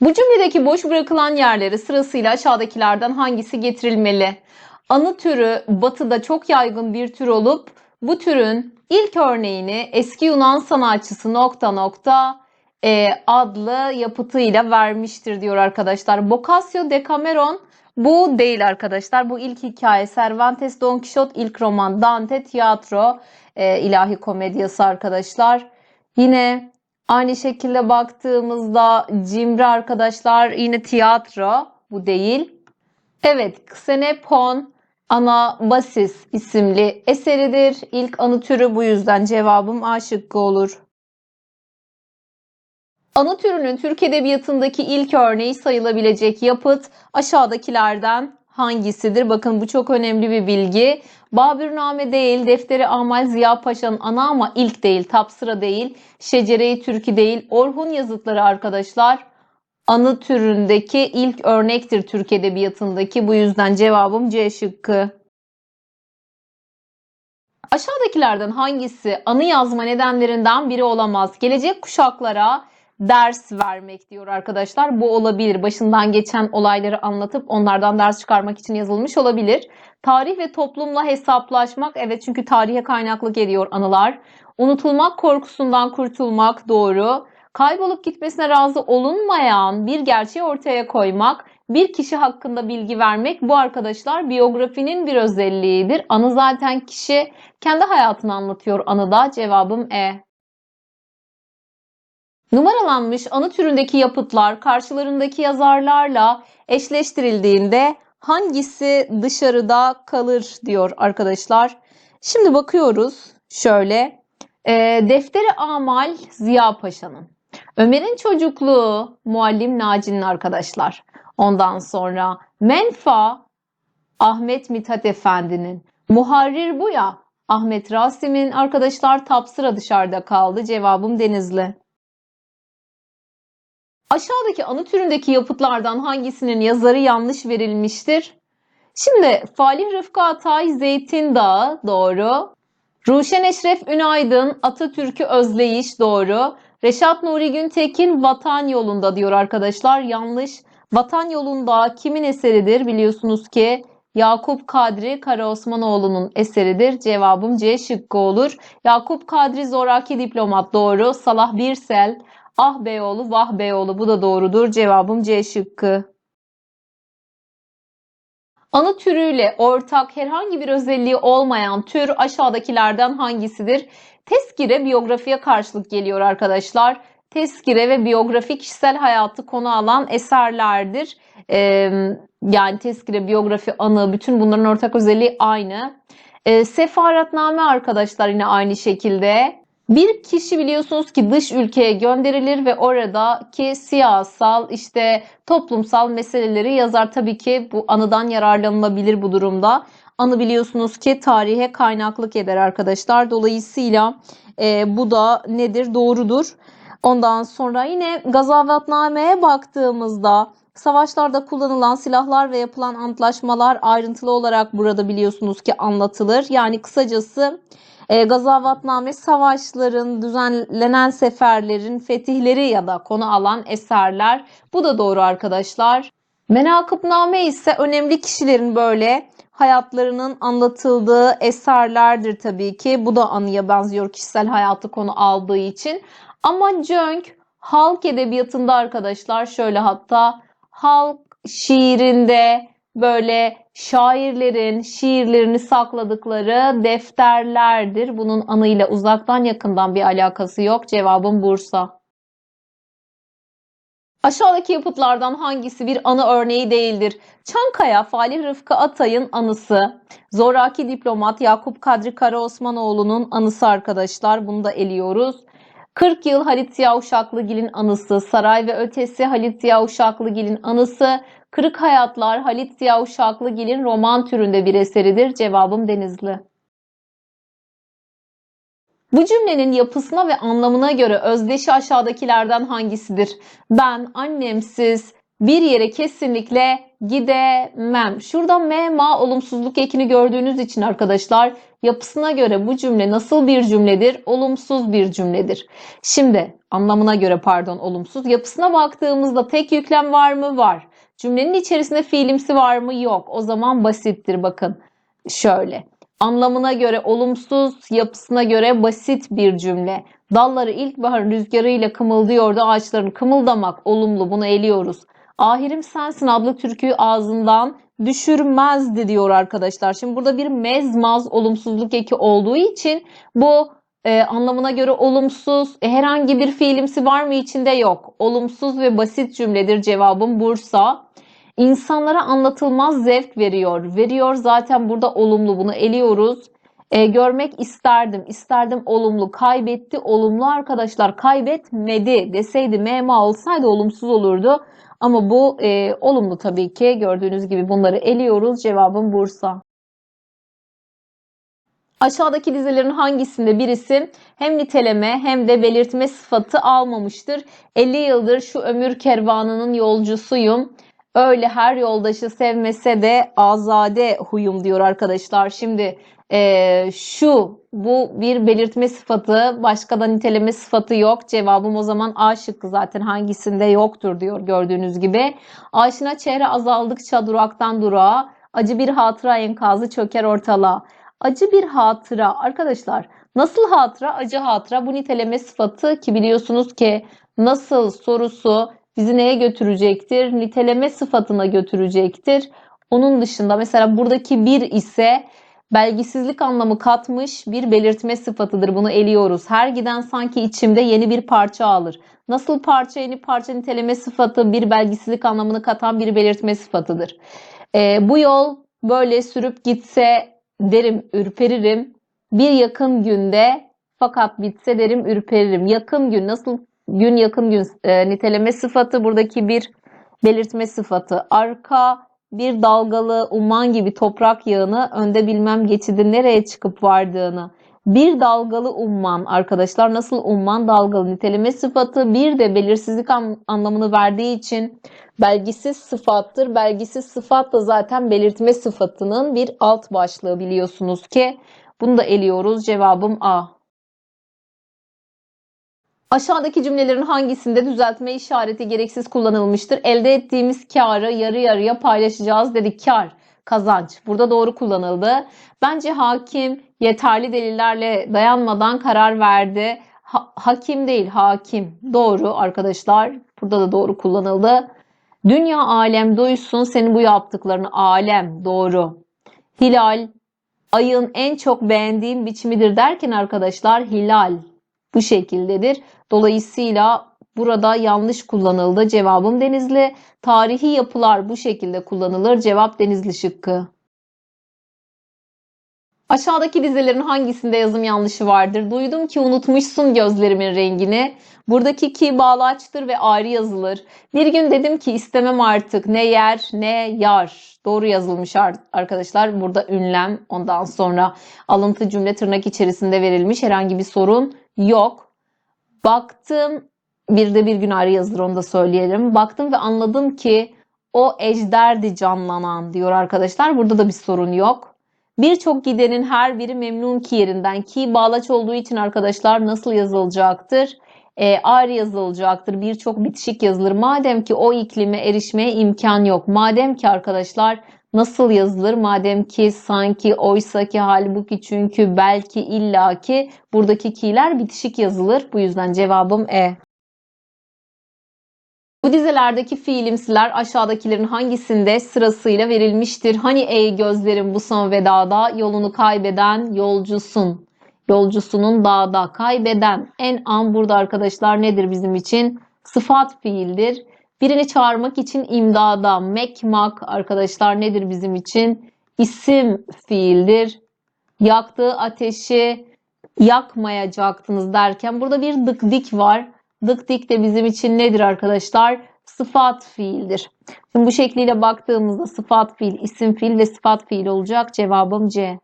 Bu cümledeki boş bırakılan yerleri sırasıyla aşağıdakilerden hangisi getirilmeli? Anı türü batıda çok yaygın bir tür olup bu türün ilk örneğini eski Yunan sanatçısı nokta nokta e, adlı yapıtıyla vermiştir diyor arkadaşlar. Boccaccio Decameron bu değil arkadaşlar. Bu ilk hikaye Cervantes Don Quixote ilk roman Dante tiyatro e, ilahi komedyası arkadaşlar. Yine aynı şekilde baktığımızda Cimri arkadaşlar yine tiyatro bu değil. Evet Xenopon Anabasis isimli eseridir. İlk anı türü bu yüzden cevabım A şıkkı olur. Anı türünün Türk Edebiyatı'ndaki ilk örneği sayılabilecek yapıt aşağıdakilerden hangisidir? Bakın bu çok önemli bir bilgi. Babürname değil, Defteri Amal Ziya Paşa'nın ana ama ilk değil, tapsıra değil, Şecere-i Türkü değil, Orhun yazıtları arkadaşlar anı türündeki ilk örnektir Türk Edebiyatı'ndaki. Bu yüzden cevabım C şıkkı. Aşağıdakilerden hangisi anı yazma nedenlerinden biri olamaz? Gelecek kuşaklara ders vermek diyor arkadaşlar. Bu olabilir. Başından geçen olayları anlatıp onlardan ders çıkarmak için yazılmış olabilir. Tarih ve toplumla hesaplaşmak. Evet çünkü tarihe kaynaklı geliyor anılar. Unutulmak korkusundan kurtulmak doğru. Kaybolup gitmesine razı olunmayan bir gerçeği ortaya koymak, bir kişi hakkında bilgi vermek bu arkadaşlar biyografinin bir özelliğidir. Anı zaten kişi kendi hayatını anlatıyor anıda. Cevabım E. Numaralanmış anı türündeki yapıtlar karşılarındaki yazarlarla eşleştirildiğinde hangisi dışarıda kalır diyor arkadaşlar. Şimdi bakıyoruz şöyle. E, Defteri Amal Ziya Paşa'nın. Ömer'in çocukluğu Muallim Naci'nin arkadaşlar. Ondan sonra Menfa Ahmet Mithat Efendi'nin. Muharrir bu ya Ahmet Rasim'in arkadaşlar Tapsıra dışarıda kaldı. Cevabım Denizli. Aşağıdaki anı türündeki yapıtlardan hangisinin yazarı yanlış verilmiştir? Şimdi Falih Rıfkı Atay Zeytin Dağı doğru. Ruşen Eşref Ünaydın Atatürk'ü özleyiş doğru. Reşat Nuri Güntekin Vatan Yolunda diyor arkadaşlar. Yanlış. Vatan Yolunda kimin eseridir? Biliyorsunuz ki Yakup Kadri Karaosmanoğlu'nun eseridir. Cevabım C şıkkı olur. Yakup Kadri Zoraki Diplomat doğru. Salah Birsel Ah Beyoğlu Vah Beyoğlu bu da doğrudur. Cevabım C şıkkı. Anı türüyle ortak herhangi bir özelliği olmayan tür aşağıdakilerden hangisidir? Tezkire biyografiye karşılık geliyor arkadaşlar. Tezkire ve biyografi kişisel hayatı konu alan eserlerdir. Ee, yani tezkire, biyografi, anı bütün bunların ortak özelliği aynı. Ee, sefaretname arkadaşlar yine aynı şekilde. Bir kişi biliyorsunuz ki dış ülkeye gönderilir ve oradaki siyasal işte toplumsal meseleleri yazar. Tabii ki bu anıdan yararlanılabilir bu durumda. Anı biliyorsunuz ki tarihe kaynaklık eder arkadaşlar. Dolayısıyla e, bu da nedir? Doğrudur. Ondan sonra yine gazavatnameye baktığımızda savaşlarda kullanılan silahlar ve yapılan antlaşmalar ayrıntılı olarak burada biliyorsunuz ki anlatılır. Yani kısacası e, Gazavatname savaşların, düzenlenen seferlerin, fetihleri ya da konu alan eserler. Bu da doğru arkadaşlar. Menakıbname ise önemli kişilerin böyle hayatlarının anlatıldığı eserlerdir tabii ki. Bu da anıya benziyor kişisel hayatı konu aldığı için. Ama Cönk halk edebiyatında arkadaşlar şöyle hatta halk şiirinde böyle şairlerin şiirlerini sakladıkları defterlerdir. Bunun anıyla uzaktan yakından bir alakası yok. Cevabım Bursa. Aşağıdaki yapıtlardan hangisi bir anı örneği değildir? Çankaya Falih Rıfkı Atay'ın anısı. Zoraki diplomat Yakup Kadri Karaosmanoğlu'nun anısı arkadaşlar. Bunu da eliyoruz. 40 yıl Halit Ziya Uşaklıgil'in anısı, Saray ve Ötesi Halit Ziya Uşaklıgil'in anısı, Kırık Hayatlar Halit Ziya Uşaklıgil'in roman türünde bir eseridir. Cevabım Denizli. Bu cümlenin yapısına ve anlamına göre özdeşi aşağıdakilerden hangisidir? Ben annemsiz Bir yere kesinlikle gidemem. Şurada me ma olumsuzluk ekini gördüğünüz için arkadaşlar yapısına göre bu cümle nasıl bir cümledir? Olumsuz bir cümledir. Şimdi anlamına göre pardon olumsuz. Yapısına baktığımızda tek yüklem var mı? Var. Cümlenin içerisinde fiilimsi var mı? Yok. O zaman basittir bakın. Şöyle. Anlamına göre olumsuz, yapısına göre basit bir cümle. Dalları ilkbaharın rüzgarıyla kımıldıyordu. Ağaçların kımıldamak olumlu. Bunu eliyoruz. Ahirim sensin adlı türküyü ağzından düşürmezdi diyor arkadaşlar. Şimdi burada bir mezmaz olumsuzluk eki olduğu için bu e, anlamına göre olumsuz e, herhangi bir fiilimsi var mı içinde yok. Olumsuz ve basit cümledir cevabım Bursa. İnsanlara anlatılmaz zevk veriyor. Veriyor zaten burada olumlu bunu eliyoruz. E, görmek isterdim. İsterdim olumlu. Kaybetti olumlu arkadaşlar. Kaybetmedi deseydi mema olsaydı olumsuz olurdu. Ama bu e, olumlu tabii ki. Gördüğünüz gibi bunları eliyoruz. Cevabım Bursa. Aşağıdaki dizelerin hangisinde birisi hem niteleme hem de belirtme sıfatı almamıştır? 50 yıldır şu ömür kervanının yolcusuyum. Öyle her yoldaşı sevmese de azade huyum diyor arkadaşlar. Şimdi e, şu bu bir belirtme sıfatı başka da niteleme sıfatı yok. Cevabım o zaman A şıkkı zaten hangisinde yoktur diyor gördüğünüz gibi. Aşina çehre azaldıkça duraktan durağa acı bir hatıra enkazı çöker ortalığa. Acı bir hatıra arkadaşlar nasıl hatıra acı hatıra bu niteleme sıfatı ki biliyorsunuz ki nasıl sorusu bizi neye götürecektir? Niteleme sıfatına götürecektir. Onun dışında mesela buradaki bir ise belgisizlik anlamı katmış bir belirtme sıfatıdır. Bunu eliyoruz. Her giden sanki içimde yeni bir parça alır. Nasıl parça yeni parça niteleme sıfatı bir belgisizlik anlamını katan bir belirtme sıfatıdır. Ee, bu yol böyle sürüp gitse derim ürperirim. Bir yakın günde fakat bitse derim ürperirim. Yakın gün nasıl gün yakın gün e, niteleme sıfatı buradaki bir belirtme sıfatı. Arka bir dalgalı umman gibi toprak yağını önde bilmem geçidi nereye çıkıp vardığını. Bir dalgalı umman arkadaşlar nasıl umman dalgalı niteleme sıfatı bir de belirsizlik an- anlamını verdiği için belgisiz sıfattır. Belgisiz sıfat da zaten belirtme sıfatının bir alt başlığı biliyorsunuz ki. Bunu da eliyoruz. Cevabım A. Aşağıdaki cümlelerin hangisinde düzeltme işareti gereksiz kullanılmıştır? Elde ettiğimiz karı yarı yarıya paylaşacağız dedik. Kar, kazanç. Burada doğru kullanıldı. Bence hakim yeterli delillerle dayanmadan karar verdi. Ha- hakim değil, hakim. Doğru arkadaşlar. Burada da doğru kullanıldı. Dünya alem duysun senin bu yaptıklarını. Alem doğru. Hilal ayın en çok beğendiğim biçimidir derken arkadaşlar hilal bu şekildedir. Dolayısıyla burada yanlış kullanıldı. Cevabım Denizli. Tarihi yapılar bu şekilde kullanılır. Cevap Denizli şıkkı. Aşağıdaki dizelerin hangisinde yazım yanlışı vardır? Duydum ki unutmuşsun gözlerimin rengini. Buradaki ki bağlaçtır ve ayrı yazılır. Bir gün dedim ki istemem artık ne yer ne yar. Doğru yazılmış ar- arkadaşlar. Burada ünlem ondan sonra alıntı cümle tırnak içerisinde verilmiş. Herhangi bir sorun yok. Baktım bir de bir gün ayrı yazılır onu da söyleyelim. Baktım ve anladım ki o ejderdi canlanan diyor arkadaşlar. Burada da bir sorun yok. Birçok gidenin her biri memnun ki yerinden ki bağlaç olduğu için arkadaşlar nasıl yazılacaktır? E, ayrı yazılacaktır. Birçok bitişik yazılır. Madem ki o iklime erişmeye imkan yok. Madem ki arkadaşlar nasıl yazılır? Madem ki sanki oysa ki halbuki çünkü belki illaki buradaki ki'ler bitişik yazılır. Bu yüzden cevabım E. Bu dizelerdeki fiilimsiler aşağıdakilerin hangisinde sırasıyla verilmiştir? Hani ey gözlerim bu son vedada yolunu kaybeden yolcusun. Yolcusunun dağda kaybeden en an burada arkadaşlar nedir bizim için? Sıfat fiildir. Birini çağırmak için imdada mekmak arkadaşlar nedir bizim için? İsim fiildir. Yaktığı ateşi yakmayacaktınız derken burada bir dık dik var. Dık dik de bizim için nedir arkadaşlar? Sıfat fiildir. Şimdi bu şekliyle baktığımızda sıfat fiil, isim fiil ve sıfat fiil olacak. Cevabım C.